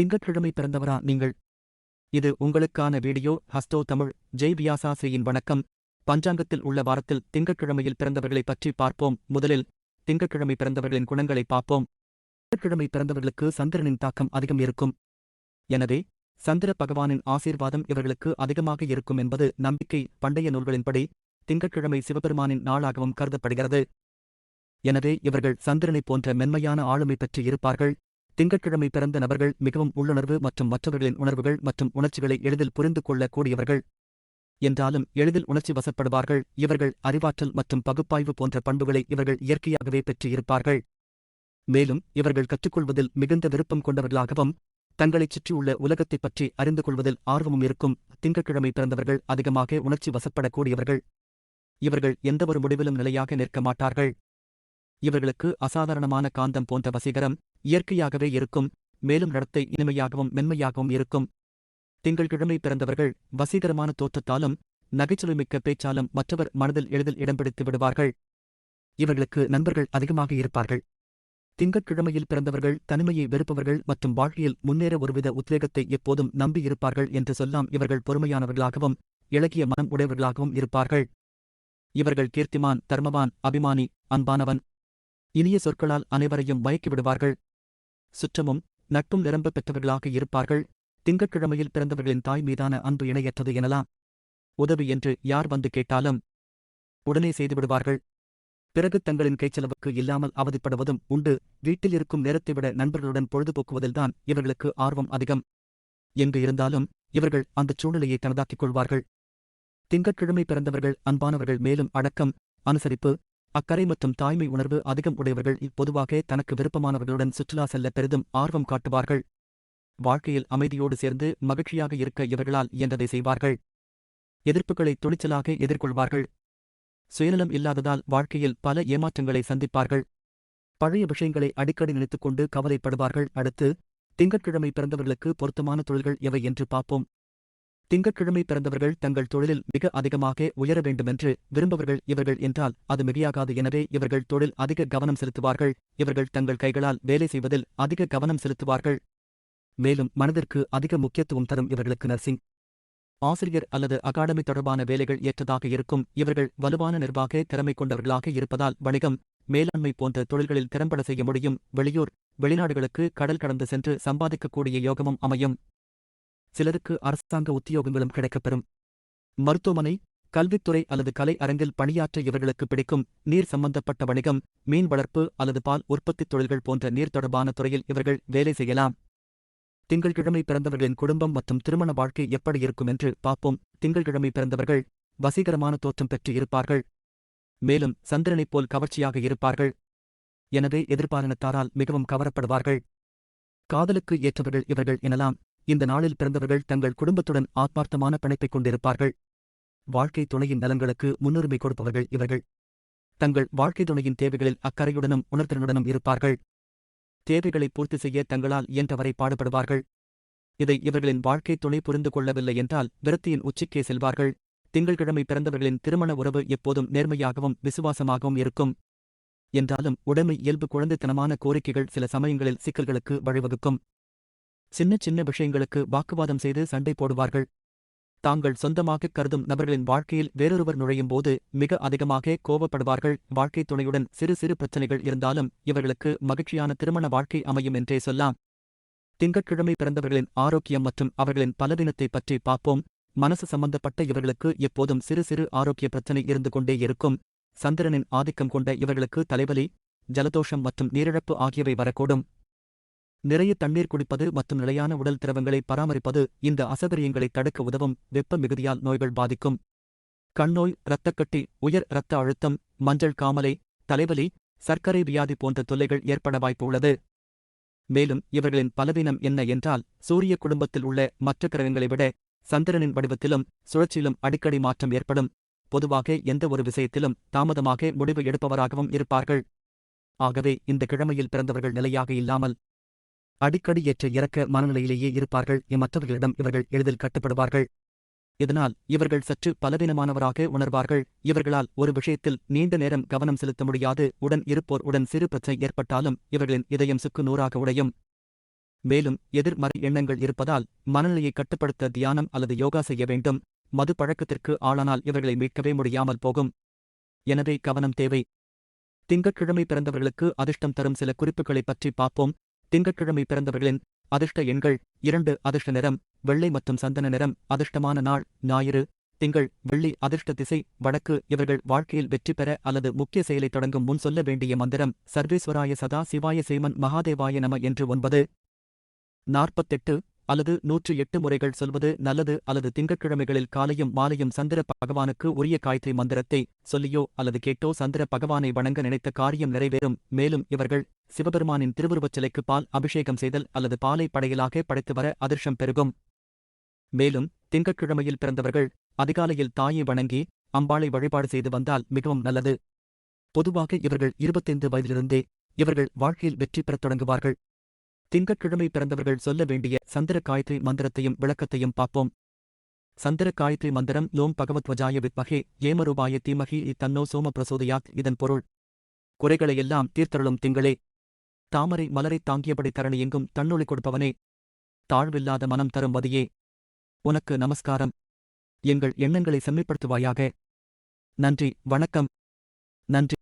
திங்கட்கிழமை பிறந்தவரா நீங்கள்? இது உங்களுக்கான வீடியோ. ஹஸ்டோ தமிழ். ஜெய் வியாசாசிரியின் வணக்கம். பஞ்சாங்கத்தில் உள்ள வாரத்தில் திங்கட்கிழமையில் பிறந்தவர்களைப் பற்றி பார்ப்போம். முதலில் திங்கட்கிழமை பிறந்தவர்களின் குணங்களை பார்ப்போம். திங்கட்கிழமை பிறந்தவர்களுக்கு சந்திரனின் தாக்கம் அதிகம் இருக்கும். எனவே சந்திர பகவானின் ஆசீர்வாதம் இவர்களுக்கு அதிகமாக இருக்கும் என்பது நம்பிக்கை. பண்டைய நூல்களின்படி திங்கட்கிழமை சிவபெருமானின் நாளாகவும் கருதப்படுகிறது. எனவே இவர்கள் சந்திரனைப் போன்ற மென்மையான ஆளுமை பெற்று இருப்பார்கள். திங்கட்கிழமை பிறந்த நபர்கள் மிகவும் உள்ளுணர்வு மற்றும் மற்றவர்களின் உணர்வுகள் மற்றும் உணர்ச்சிகளை எளிதில் புரிந்து கொள்ளக் கூடியவர்கள் என்றாலும் எளிதில் உணர்ச்சி வசப்படுவார்கள். இவர்கள் அறிவாற்றல் மற்றும் பகுப்பாய்வு போன்ற பண்புகளை இவர்கள் இயற்கையாகவே பெற்று இருப்பார்கள் மேலும் இவர்கள் கற்றுக்கொள்வதில் மிகுந்த விருப்பம் கொண்டவர்களாகவும் தங்களைச் சுற்றியுள்ள உலகத்தைப் பற்றி அறிந்து கொள்வதில் ஆர்வமும் இருக்கும் திங்கட்கிழமை பிறந்தவர்கள் அதிகமாக உணர்ச்சி வசப்படக்கூடியவர்கள். இவர்கள் எந்தவொரு முடிவிலும் நிலையாக நிற்க மாட்டார்கள். இவர்களுக்கு அசாதாரணமான காந்தம் போன்ற வசீகரம் இயற்கையாகவே இருக்கும் மேலும் நடத்தை இனிமையாகவும் மென்மையாகவும் இருக்கும். திங்கள்கிழமை பிறந்தவர்கள் வசீகரமான தோற்றத்தாலும் நகைச்சுவைமிக்க பேச்சாலும் மற்றவர் மனதில் எளிதில் இடம் பிடித்து விடுவார்கள். இவர்களுக்கு நண்பர்கள் அதிகமாக இருப்பார்கள். திங்கட்கிழமையில் பிறந்தவர்கள் தனிமையை வெறுப்பவர்கள் மற்றும் வாழ்க்கையில் முன்னேற ஒருவித உத்வேகத்தை எப்போதும் நம்பியிருப்பார்கள் என்று சொல்லாம் இவர்கள் பொறுமையானவர்களாகவும் இளகிய மனம் உடையவர்களாகவும் இருப்பார்கள். இவர்கள் கீர்த்திமான் தர்மவான் அபிமானி அன்பானவன். இனிய சொற்களால் அனைவரையும் மயக்கிவிடுவார்கள் சுற்றமும் நட்பும் நிரம்ப பெற்றவர்களாக இருப்பார்கள். திங்கட்கிழமையில் பிறந்தவர்களின் தாய் மீதான அன்பு இணையற்றது எனலாம். உதவி என்று யார் வந்து கேட்டாலும் உடனே செய்துவிடுவார்கள் பிறகு தங்களின் கைச்செலவுக்கு இல்லாமல் அவதிப்படுவதும் உண்டு. வீட்டில் இருக்கும் நேரத்தை விட நண்பர்களுடன் பொழுதுபோக்குவதில்தான் இவர்களுக்கு ஆர்வம் அதிகம். எங்கு இருந்தாலும் இவர்கள் அந்தச் சூழ்நிலையை தனதாக்கிக் கொள்வார்கள். திங்கட்கிழமை பிறந்தவர்கள் அன்பானவர்கள் மேலும் அடக்கம் அனுசரிப்பு அக்கறை மற்றும் தாய்மை உணர்வு அதிகம் உடையவர்கள் இப்பொதுவாக தனக்கு விருப்பமானவர்களுடன் சுற்றுலா செல்ல பெரிதும் ஆர்வம் காட்டுவார்கள். வாழ்க்கையில் அமைதியோடு சேர்ந்து மகிழ்ச்சியாக இருக்க இவர்களால் இயன்றதை செய்வார்கள். எதிர்ப்புகளை துணிச்சலாக எதிர்கொள்வார்கள். சுயநலம் இல்லாததால் வாழ்க்கையில் பல ஏமாற்றங்களை சந்திப்பார்கள். பழைய விஷயங்களை அடிக்கடி நினைத்துக்கொண்டு கவலைப்படுவார்கள். அடுத்து திங்கட்கிழமை பிறந்தவர்களுக்கு பொருத்தமான தொழில்கள் எவை என்று பார்ப்போம். திங்கட்கிழமை பிறந்தவர்கள் தங்கள் தொழிலில் மிக அதிகமாக உயர வேண்டுமென்று விரும்பவர்கள் இவர்கள் என்றால் அது மிகையாகாது. எனவே இவர்கள் தொழில் அதிக கவனம் செலுத்துவார்கள். இவர்கள் தங்கள் கைகளால் வேலை செய்வதில் அதிக கவனம் செலுத்துவார்கள். மேலும் மனதிற்கு அதிக முக்கியத்துவம் தரும் இவர்களுக்கு நர்சிங் ஆசிரியர் அல்லது அகாடமி தொடர்பான வேலைகள் ஏற்றதாக இருக்கும். இவர்கள் வலுவான நிர்வாக திறமை கொண்டவர்களாக இருப்பதால் வணிகம் மேலாண்மை போன்ற தொழில்களில் திறம்பட செய்ய முடியும். வெளியூர் வெளிநாடுகளுக்கு கடல் கடந்து சென்று சம்பாதிக்கக்கூடிய யோகமும் அமையும். சிலருக்கு அரசாங்க உத்தியோகங்களும் கிடைக்கப்பெறும். மருத்துவமனை கல்வித்துறை அல்லது கலை அரங்கில் பணியாற்ற இவர்களுக்கு பிடிக்கும் நீர் சம்பந்தப்பட்ட வணிகம் மீன் வளர்ப்பு அல்லது பால் உற்பத்தித் தொழில்கள் போன்ற நீர் தொடர்பான துறையில் இவர்கள் வேலை செய்யலாம். திங்கள்கிழமை பிறந்தவர்களின் குடும்பம் மற்றும் திருமண வாழ்க்கை எப்படி இருக்கும் என்று பார்ப்போம். திங்கள்கிழமை பிறந்தவர்கள் வசீகரமான தோற்றம் பெற்று இருப்பார்கள். மேலும் சந்திரனைப் போல் கவர்ச்சியாக இருப்பார்கள். எனவே எதிர்பாலினத்தாரால் மிகவும் கவரப்படுவார்கள். காதலுக்கு ஏற்றவர்கள் இவர்கள் எனலாம். இந்த நாளில் பிறந்தவர்கள் தங்கள் குடும்பத்துடன் ஆத்மார்த்தமான பிணைப்பைக் கொண்டிருப்பார்கள். வாழ்க்கை துணையின் நலன்களுக்கு முன்னுரிமை கொடுப்பவர்கள் இவர்கள். தங்கள் வாழ்க்கை துணையின் தேவைகளில் அக்கறையுடனும் உணர்திறனுடனும் இருப்பார்கள். தேவைகளை பூர்த்தி செய்ய தங்களால் இயன்றவரை பாடுபடுவார்கள். இதை இவர்களின் வாழ்க்கை துணை புரிந்து கொள்ளவில்லை என்றால் விரத்தியின் உச்சிக்கே செல்வார்கள். திங்கள்கிழமை பிறந்தவர்களின் திருமண உறவு எப்போதும் நேர்மையாகவும் விசுவாசமாகவும் இருக்கும். என்றாலும் உடைமை இயல்பு குழந்தைத்தனமான கோரிக்கைகள் சில சமயங்களில் சிக்கல்களுக்கு வழிவகுக்கும். சின்ன சின்ன விஷயங்களுக்கு வாக்குவாதம் செய்து சண்டை போடுவார்கள். தாங்கள் சொந்தமாக கருதும் நபர்களின் வாழ்க்கையில் வேறொருவர் நுழையும் போது மிக அதிகமாக கோபப்படுவார்கள். வாழ்க்கை துணையுடன் சிறு சிறு பிரச்சனைகள் இருந்தாலும் இவர்களுக்கு மகிழ்ச்சியான திருமண வாழ்க்கை அமையும் என்றே சொல்லாம் திங்கட்கிழமை பிறந்தவர்களின் ஆரோக்கியம் மற்றும் அவர்களின் பலவீனத்தை பற்றி பார்ப்போம். மனசு சம்பந்தப்பட்ட இவர்களுக்கு எப்போதும் சிறு சிறு ஆரோக்கிய பிரச்சனை இருந்து கொண்டே இருக்கும். சந்திரனின் ஆதிக்கம் கொண்ட இவர்களுக்கு தலைவலி ஜலதோஷம் மற்றும் நீரிழப்பு ஆகியவை வரக்கூடும். நிறைய தண்ணீர் குடிப்பது மற்றும் நிலையான உடல் திரவங்களை பராமரிப்பது இந்த அசகரியங்களை தடுக்க உதவும் வெப்ப மிகுதியால் நோய்கள் பாதிக்கும். கண்ணோய் இரத்தக்கட்டி உயர் இரத்த அழுத்தம் மஞ்சள் காமலை தலைவலி சர்க்கரை வியாதி போன்ற தொல்லைகள் ஏற்பட வாய்ப்பு உள்ளது. மேலும் இவர்களின் பலவீனம் என்ன என்றால் சூரிய குடும்பத்தில் உள்ள மற்ற கிரகங்களை விட சந்திரனின் வடிவத்திலும் சுழற்சியிலும் அடிக்கடி மாற்றம் ஏற்படும். பொதுவாக எந்த ஒரு விஷயத்திலும் தாமதமாக முடிவு எடுப்பவராகவும் இருப்பார்கள். ஆகவே இந்த கிழமையில் பிறந்தவர்கள் நிலையாக இல்லாமல் அடிக்கடி ஏற்ற இறக்க மனநிலையிலேயே இருப்பார்கள். மற்றவர்களிடம் இவர்கள் எளிதில் கட்டுப்படுவார்கள். இதனால் இவர்கள் சற்று பலவீனமானவராக உணர்வார்கள். இவர்களால் ஒரு விஷயத்தில் நீண்ட நேரம் கவனம் செலுத்த முடியாது. உடன் இருப்போர் உடன் சிறு பிரச்சனை ஏற்பட்டாலும் இவர்களின் இதயம் சுக்கு நூறாக உடையும். மேலும் எதிர்மறை எண்ணங்கள் இருப்பதால் மனநிலையை கட்டுப்படுத்த தியானம் அல்லது யோகா செய்ய வேண்டும். மது பழக்கத்திற்கு ஆளானால் இவர்களை மீட்கவே முடியாமல் போகும். எனவே கவனம் தேவை. திங்கட்கிழமை பிறந்தவர்களுக்கு அதிர்ஷ்டம் தரும் சில குறிப்புகளைப் பற்றி பார்ப்போம். திங்கட்கிழமை பிறந்தவர்களின் அதிர்ஷ்ட எண்கள் இரண்டு அதிர்ஷ்ட நிறம் வெள்ளை மற்றும் சந்தன நிறம் அதிர்ஷ்டமான நாள் ஞாயிறு திங்கள் வெள்ளி அதிர்ஷ்ட திசை வடக்கு இவர்கள் வாழ்க்கையில் வெற்றி பெற அல்லது முக்கிய செயலை தொடங்கும் முன் சொல்ல வேண்டிய மந்திரம் சர்வேஸ்வராய சதா சிவாய சீமன் மகாதேவாய நம என்று ஒன்பது. நாற்பத்தெட்டு அல்லது நூற்று எட்டு முறைகள் சொல்வது நல்லது அல்லது திங்கட்கிழமைகளில் காலையும் மாலையும் சந்திர பகவானுக்கு உரிய காயத்ரி மந்திரத்தை சொல்லியோ அல்லது கேட்டோ சந்திர பகவானை வணங்க நினைத்த காரியம் நிறைவேறும். மேலும் இவர்கள் சிவபெருமானின் திருவுருவச் சிலைக்கு பால் அபிஷேகம் செய்தல் அல்லது பாலை படையலாக படைத்து வர அதிர்ஷ்டம் பெருகும். மேலும் திங்கட்கிழமையில் பிறந்தவர்கள் அதிகாலையில் தாயை வணங்கி அம்பாளை வழிபாடு செய்து வந்தால் மிகவும் நல்லது. பொதுவாக இவர்கள் இருபத்தைந்து வயதிலிருந்தே இவர்கள் வாழ்க்கையில் வெற்றி பெறத் தொடங்குவார்கள். திங்கட்கிழமை பிறந்தவர்கள் சொல்ல வேண்டிய சந்திர காயத்ரி மந்திரத்தையும் விளக்கத்தையும் பார்ப்போம். சந்திர காயத்ரி மந்திரம் லோம் பகவத்வஜாய வித்மகே ஏமரூபாய தீமகி இத்தன்னோ சோம பிரசோதயாத் இதன் பொருள். குறைகளையெல்லாம் தீர்த்தருளும் திங்களே. தாமரை மலரைத் தாங்கியபடி தரணி எங்கும் தன்னொழி கொடுப்பவனே. தாழ்வில்லாத மனம் தரும் வதியே உனக்கு நமஸ்காரம். எங்கள் எண்ணங்களை செம்மைப்படுத்துவாயாக. நன்றி வணக்கம். நன்றி.